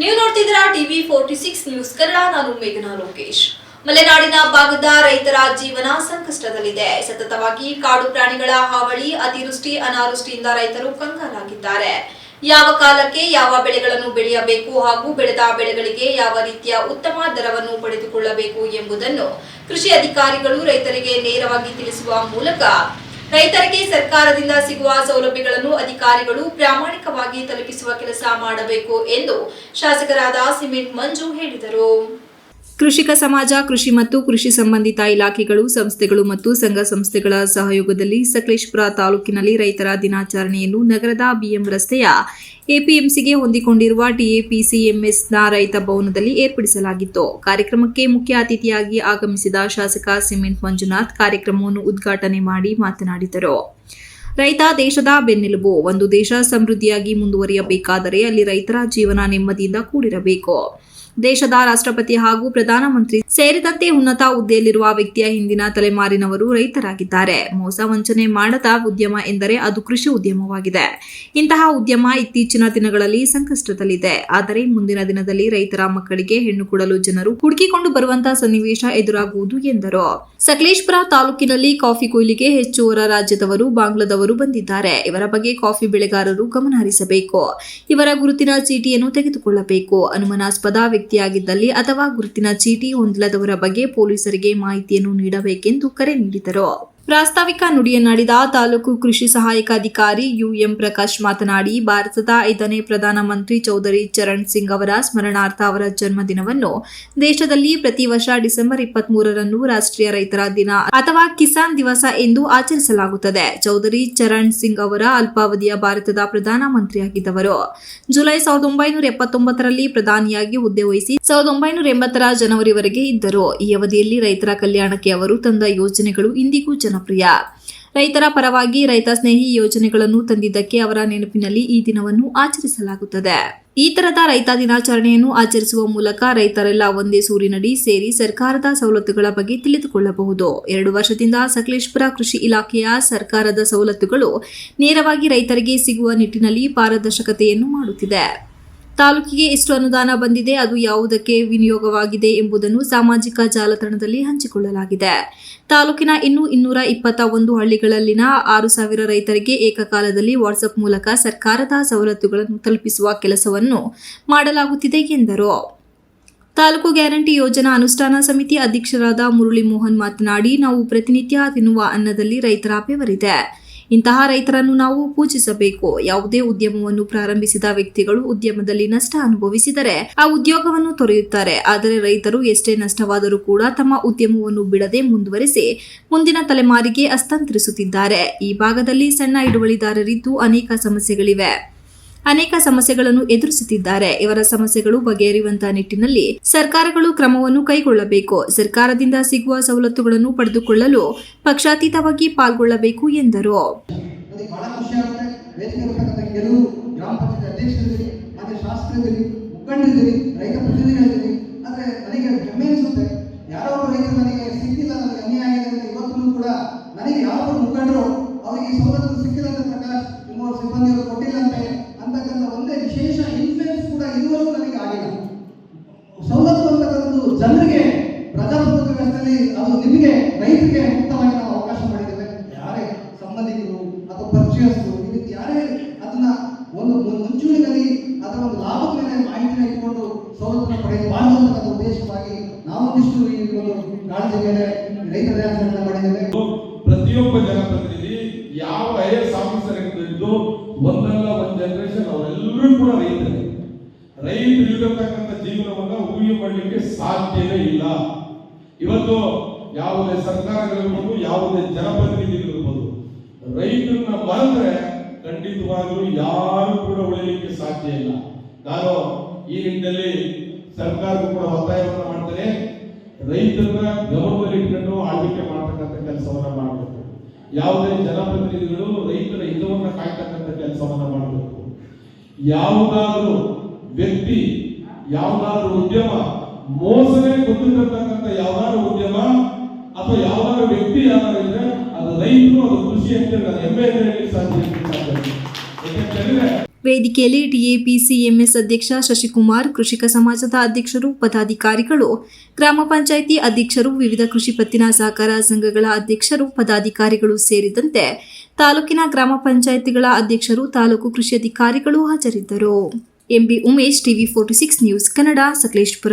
ನೀವು ನೋಡ್ತಿದ್ದೀರಾ TV forty six news Kannada, ನಾನು ಮೇಘನಾ ಲೋಕೇಶ್. ಮಲೆನಾಡಿನ ಭಾಗದ ರೈತರ ಜೀವನ ಸಂಕಷ್ಟದಲ್ಲಿದೆ. ಸತತವಾಗಿ ಕಾಡು ಪ್ರಾಣಿಗಳ ಹಾವಳಿ, ಅತಿವೃಷ್ಟಿ, ಅನಾವೃಷ್ಟಿಯಿಂದ ರೈತರು ಕಂಗಾಲಾಗಿದ್ದಾರೆ. ಯಾವ ಕಾಲಕ್ಕೆ ಯಾವ ಬೆಳೆಗಳನ್ನು ಬೆಳೆಯಬೇಕು ಹಾಗೂ ಬೆಳೆದ ಬೆಳೆಗಳಿಗೆ ಯಾವ ರೀತಿಯ ಉತ್ತಮ ದರವನ್ನು ಪಡೆದುಕೊಳ್ಳಬೇಕು ಎಂಬುದನ್ನು ಕೃಷಿ ಅಧಿಕಾರಿಗಳು ರೈತರಿಗೆ ನೇರವಾಗಿ ತಿಳಿಸುವ ಮೂಲಕ ರೈತರಿಗೆ ಸರ್ಕಾರದಿಂದ ಸಿಗುವ ಸೌಲಭ್ಯಗಳನ್ನು ಅಧಿಕಾರಿಗಳು ಪ್ರಾಮಾಣಿಕವಾಗಿ ತಲುಪಿಸುವ ಕೆಲಸ ಮಾಡಬೇಕು ಎಂದು ಶಾಸಕರಾದ ಸಿಮೆಂಟ್ ಮಂಜು ಹೇಳಿದರು. ಕೃಷಿಕ ಸಮಾಜ, ಕೃಷಿ ಮತ್ತು ಕೃಷಿ ಸಂಬಂಧಿತ ಇಲಾಖೆಗಳು, ಸಂಸ್ಥೆಗಳು ಮತ್ತು ಸಂಘ ಸಂಸ್ಥೆಗಳ ಸಹಯೋಗದಲ್ಲಿ ಸಕಲೇಶ್ಪುರ ತಾಲೂಕಿನಲ್ಲಿ ರೈತರ ದಿನಾಚರಣೆಯನ್ನು ನಗರದ ಬಿಎಂ ರಸ್ತೆಯ ಎಪಿಎಂಸಿಗೆ ಹೊಂದಿಕೊಂಡಿರುವ ಟಿಎಪಿಸಿಎಂಎಸ್ನ ರೈತ ಭವನದಲ್ಲಿ ಏರ್ಪಡಿಸಲಾಗಿತ್ತು. ಕಾರ್ಯಕ್ರಮಕ್ಕೆ ಮುಖ್ಯ ಅತಿಥಿಯಾಗಿ ಆಗಮಿಸಿದ ಶಾಸಕ ಸಿಮೆಂಟ್ ಮಂಜುನಾಥ್ ಕಾರ್ಯಕ್ರಮವನ್ನು ಉದ್ಘಾಟನೆ ಮಾಡಿ ಮಾತನಾಡಿದರು. ರೈತ ದೇಶದ ಬೆನ್ನೆಲುಬು, ಒಂದು ದೇಶ ಸಮೃದ್ಧಿಯಾಗಿ ಮುಂದುವರಿಯಬೇಕಾದರೆ ಅಲ್ಲಿ ರೈತರ ಜೀವನ ನೆಮ್ಮದಿಯಿಂದ ಕೂಡಿರಬೇಕು. ದೇಶದ ರಾಷ್ಟ್ರಪತಿ ಹಾಗೂ ಪ್ರಧಾನಮಂತ್ರಿ ಸೇರಿದಂತೆ ಉನ್ನತ ಹುದ್ದೆಯಲ್ಲಿರುವ ವ್ಯಕ್ತಿಯ ಹಿಂದಿನ ತಲೆಮಾರಿನವರು ರೈತರಾಗಿದ್ದಾರೆ. ಮೋಸ ವಂಚನೆ ಮಾಡದ ಉದ್ಯಮ ಎಂದರೆ ಅದು ಕೃಷಿ ಉದ್ಯಮವಾಗಿದೆ. ಇಂತಹ ಉದ್ಯಮ ಇತ್ತೀಚಿನ ದಿನಗಳಲ್ಲಿ ಸಂಕಷ್ಟದಲ್ಲಿದೆ. ಆದರೆ ಮುಂದಿನ ದಿನದಲ್ಲಿ ರೈತರ ಮಕ್ಕಳಿಗೆ ಹೆಣ್ಣು ಕೊಡಲು ಜನರು ಹುಡುಕಿಕೊಂಡು ಬರುವಂತಹ ಸನ್ನಿವೇಶ ಎದುರಾಗುವುದು ಎಂದರು. ಸಕಲೇಶ್ಪುರ ತಾಲೂಕಿನಲ್ಲಿ ಕಾಫಿ ಕೊಯ್ಲಿಗೆ ಹೆಚ್ಚು ಹೊರ ರಾಜ್ಯದವರು, ಬಾಂಗ್ಲಾದವರು ಬಂದಿದ್ದಾರೆ. ಇವರ ಬಗ್ಗೆ ಕಾಫಿ ಬೆಳೆಗಾರರು ಗಮನಹರಿಸಬೇಕು. ಇವರ ಗುರುತಿನ ಚೀಟಿಯನ್ನು ತೆಗೆದುಕೊಳ್ಳಬೇಕು. ಅನುಮಾನಾಸ್ಪದ ವ್ಯಕ್ತಿಯಾಗಿದ್ದಲ್ಲಿ ಅಥವಾ ಗುರುತಿನ ಚೀಟಿ ಹೊಂದಿಲ್ಲದವರ ಬಗ್ಗೆ ಪೊಲೀಸರಿಗೆ ಮಾಹಿತಿಯನ್ನು ನೀಡಬೇಕೆಂದು ಕರೆ ನೀಡಿದರು. ಪ್ರಾಸ್ತಾವಿಕ ನುಡಿಯನ್ನಾಡಿದ ತಾಲೂಕು ಕೃಷಿ ಸಹಾಯಕ ಅಧಿಕಾರಿ ಯುಎಂ ಪ್ರಕಾಶ್ ಮಾತನಾಡಿ, ಭಾರತದ ಐದನೇ ಪ್ರಧಾನಮಂತ್ರಿ ಚೌಧರಿ ಚರಣ್ ಸಿಂಗ್ ಅವರ ಸ್ಮರಣಾರ್ಥ ಅವರ ಜನ್ಮದಿನವನ್ನು ದೇಶದಲ್ಲಿ ಪ್ರತಿ ವರ್ಷ ಡಿಸೆಂಬರ್ ಇಪ್ಪತ್ತ್ ಮೂರರಂದು ರಾಷ್ಟ್ರೀಯ ರೈತರ ದಿನ ಅಥವಾ ಕಿಸಾನ್ ದಿವಸ ಎಂದು ಆಚರಿಸಲಾಗುತ್ತದೆ. ಚೌಧರಿ ಚರಣ್ ಸಿಂಗ್ ಅವರ ಅಲ್ಪಾವಧಿಯ ಭಾರತದ ಪ್ರಧಾನಮಂತ್ರಿಯಾಗಿದ್ದವರು ಜುಲೈ ಸಾವಿರದ ಒಂಬೈನೂರ ಎಪ್ಪತ್ತೊಂಬತ್ತರಲ್ಲಿ ಪ್ರಧಾನಿಯಾಗಿ ಹುದ್ದೆ ವಹಿಸಿ ಸಾವಿರದ ಒಂಬೈನೂರ ಎಂಬತ್ತರ ಜನವರಿವರೆಗೆ ಇದ್ದರು. ಈ ಅವಧಿಯಲ್ಲಿ ರೈತರ ಕಲ್ಯಾಣಕ್ಕೆ ಅವರು ತಂದ ಯೋಜನೆಗಳು ಇಂದಿಗೂ ಜನಪ್ರಿಯ ರೈತರ ಪರವಾಗಿ ರೈತ ಸ್ನೇಹಿ ಯೋಜನೆಗಳನ್ನು ತಂದಿದ್ದಕ್ಕೆ ಅವರ ನೆನಪಿನಲ್ಲಿ ಈ ದಿನವನ್ನು ಆಚರಿಸಲಾಗುತ್ತದೆ. ಈ ತರದ ರೈತ ದಿನಾಚರಣೆಯನ್ನು ಆಚರಿಸುವ ಮೂಲಕ ರೈತರೆಲ್ಲ ಒಂದೇ ಸೂರಿನಡಿ ಸೇರಿ ಸರ್ಕಾರದ ಸವಲತ್ತುಗಳ ಬಗ್ಗೆ ತಿಳಿದುಕೊಳ್ಳಬಹುದು. ಎರಡು ವರ್ಷದಿಂದ ಸಕಲೇಶ್ಪುರ ಕೃಷಿ ಇಲಾಖೆಯ ಸರ್ಕಾರದ ಸವಲತ್ತುಗಳು ನೇರವಾಗಿ ರೈತರಿಗೆ ಸಿಗುವ ನಿಟ್ಟಿನಲ್ಲಿ ಪಾರದರ್ಶಕತೆಯನ್ನು ಮಾಡುತ್ತಿದೆ. ತಾಲೂಕಿಗೆ ಎಷ್ಟು ಅನುದಾನ ಬಂದಿದೆ, ಅದು ಯಾವುದಕ್ಕೆ ವಿನಿಯೋಗವಾಗಿದೆ ಎಂಬುದನ್ನು ಸಾಮಾಜಿಕ ಜಾಲತಾಣದಲ್ಲಿ ಹಂಚಿಕೊಳ್ಳಲಾಗಿದೆ. ತಾಲೂಕಿನ ಇನ್ನೂ ಇನ್ನೂರ ಇಪ್ಪತ್ತ ಒಂದು ಹಳ್ಳಿಗಳಲ್ಲಿನ ಆರು ಸಾವಿರ ರೈತರಿಗೆ ಏಕಕಾಲದಲ್ಲಿ ವಾಟ್ಸಪ್ ಮೂಲಕ ಸರ್ಕಾರದ ಸವಲತ್ತುಗಳನ್ನು ತಲುಪಿಸುವ ಕೆಲಸವನ್ನು ಮಾಡಲಾಗುತ್ತಿದೆ ಎಂದರು. ತಾಲೂಕು ಗ್ಯಾರಂಟಿ ಯೋಜನಾ ಅನುಷ್ಠಾನ ಸಮಿತಿ ಅಧ್ಯಕ್ಷರಾದ ಮುರಳಿ ಮೋಹನ್ ಮಾತನಾಡಿ, ನಾವು ಪ್ರತಿನಿತ್ಯ ತಿನ್ನುವ ಅನ್ನದಲ್ಲಿ ರೈತರ ಬೆವರಿದೆ. ಇಂತಹ ರೈತರನ್ನು ನಾವು ಪೂಜಿಸಬೇಕು. ಯಾವುದೇ ಉದ್ಯಮವನ್ನು ಪ್ರಾರಂಭಿಸಿದ ವ್ಯಕ್ತಿಗಳು ಉದ್ಯಮದಲ್ಲಿ ನಷ್ಟ ಅನುಭವಿಸಿದರೆ ಆ ಉದ್ಯೋಗವನ್ನು ತೊರೆಯುತ್ತಾರೆ. ಆದರೆ ರೈತರು ಎಷ್ಟೇ ನಷ್ಟವಾದರೂ ಕೂಡ ತಮ್ಮ ಉದ್ಯಮವನ್ನು ಬಿಡದೆ ಮುಂದುವರೆಸಿ ಮುಂದಿನ ತಲೆಮಾರಿಗೆ ಹಸ್ತಾಂತರಿಸುತ್ತಿದ್ದಾರೆ. ಈ ಭಾಗದಲ್ಲಿ ಸಣ್ಣ ಹಿಡುವಳಿದಾರರಿದ್ದು ಅನೇಕ ಸಮಸ್ಯೆಗಳಿವೆ. ಅನೇಕ ಸಮಸ್ಯೆಗಳನ್ನು ಎದುರಿಸುತ್ತಿದ್ದಾರೆ. ಇವರ ಸಮಸ್ಯೆಗಳು ಬಗೆಹರಿಯುವಂತಹ ನಿಟ್ಟಿನಲ್ಲಿ ಸರ್ಕಾರಗಳು ಕ್ರಮವನ್ನು ಕೈಗೊಳ್ಳಬೇಕು. ಸರ್ಕಾರದಿಂದ ಸಿಗುವ ಸವಲತ್ತುಗಳನ್ನು ಪಡೆದುಕೊಳ್ಳಲು ಪಕ್ಷಾತೀತವಾಗಿ ಪಾಲ್ಗೊಳ್ಳಬೇಕು ಎಂದರು. ಗ್ರಾಮ ಪಂಚಾಯತ್ ಮತ್ತೆ ರೈತ ಪ್ರತಿನಿಧಿಗಳಿದ್ದೀರಿ ಅದು ನಿಮಗೆ ರೈತರಿಗೆ ಮುಕ್ತವಾಗಿ ನಾವು ಅವಕಾಶ ಮಾಡಿದ್ದೇವೆ. ಯಾರೇ ಸಂಬಂಧಿಕರು ಅಥವಾ ಪರಿಚಯಸ್ಥರು ಈ ರೀತಿ ಯಾರೇ ಅದನ್ನ ಒಂದು ಮು- ಮುಂಚೂಣಿನಲ್ಲಿ ಅದರ ಒಂದು ಲಾಭದ ಮೇಲೆ ಮಾಹಿತಿನ ಇಟ್ಕೊಂಡು ಸೌಲಭ್ಯ ಪಡೆಯಬಾರದು ಅಂತಕ್ಕಂಥ ಉದ್ದೇಶವಾಗಿ ನಾವೊಂದಿಷ್ಟು ಈ ಒಂದು ಕಾಳಜಿ ಮೇಲೆ ರೈತ ದಿನಾಚರಣೆ ಮಾಡಿದ್ದೇವೆ. ಪ್ರತಿಯೊಬ್ಬ ಜನಪ್ರತಿನಿಧಿ ಯಾವ ಐ ಎಸ್ ಆಫೀಸರ್ ಇದ್ದು ಒಂದಲ್ಲ ಒಂದು ಜನರೇಷನ್ ಅವರೆಲ್ಲರೂ ಕೂಡ ರೈತರು. ರೈತರು ಇರತಕ್ಕಂಥ ಜೀವನವನ್ನ ಊಹೆ ಮಾಡಲಿಕ್ಕೆ ಸಾಧ್ಯವೇ ಇಲ್ಲ. ಇವತ್ತು ಯಾವುದೇ ಸರ್ಕಾರಗಳಿರ್ಬೋದು, ಯಾವುದೇ ಜನಪ್ರತಿನಿಧಿಗಳಿರ್ಬೋದು, ರೈತರನ್ನ ಮರೆದ್ರೆ ಖಂಡಿತವಾಗ್ಲೂ ಯಾರು ಕೂಡ ಉಳಿಲಿಕ್ಕೆ ಸಾಧ್ಯ ಇಲ್ಲ. ನಾನು ಈ ನಿಟ್ಟಿನಲ್ಲಿ ಸರ್ಕಾರಕ್ಕೂ ಕೂಡ ಒತ್ತಾಯವನ್ನು ಮಾಡ್ತೇನೆ. ರೈತರನ್ನ ಗೌರವದಲ್ಲಿ ಆಳ್ವಿಕೆ ಮಾಡ್ತಕ್ಕಂಥ ಕೆಲಸವನ್ನ ಮಾಡಬೇಕು. ಯಾವುದೇ ಜನಪ್ರತಿನಿಧಿಗಳು ರೈತರ ಹಿತವನ್ನ ಕಾಯ್ತಕ್ಕಂಥ ಕೆಲಸವನ್ನ ಮಾಡಬೇಕು. ಯಾವುದಾದ್ರೂ ವ್ಯಕ್ತಿ, ಯಾವುದಾದ್ರೂ ಉದ್ಯಮ ಮೋಸನೇ ಗೊತ್ತಿರತಕ್ಕಂಥ ಯಾವ್ದಾದ್ರು ಅಥವಾ ಯಾವಾಗ ವ್ಯಕ್ತಿ ಯಾರು ಇದ್ರೆ ಅದು ರೈತರು, ಅದು ಖುಷಿ ಅಂತ ಹೆಮ್ಮೆ ಹೇಳಿ ಸಾಧ್ಯ ವೇದಿಕೆಯಲ್ಲಿ ಟಿಎಪಿಸಿಎಂಎಸ್ ಅಧ್ಯಕ್ಷ ಶಶಿಕುಮಾರ್, ಕೃಷಿಕ ಸಮಾಜದ ಅಧ್ಯಕ್ಷರು, ಪದಾಧಿಕಾರಿಗಳು, ಗ್ರಾಮ ಪಂಚಾಯಿತಿ ಅಧ್ಯಕ್ಷರು, ವಿವಿಧ ಕೃಷಿ ಪತ್ತಿನ ಸಹಕಾರ ಸಂಘಗಳ ಅಧ್ಯಕ್ಷರು, ಪದಾಧಿಕಾರಿಗಳು ಸೇರಿದಂತೆ ತಾಲೂಕಿನ ಗ್ರಾಮ ಪಂಚಾಯಿತಿಗಳ ಅಧ್ಯಕ್ಷರು, ತಾಲೂಕು ಕೃಷಿ ಅಧಿಕಾರಿಗಳು ಹಾಜರಿದ್ದರು. MB Umesh, TV forty six news Kannada, Sakleshpur.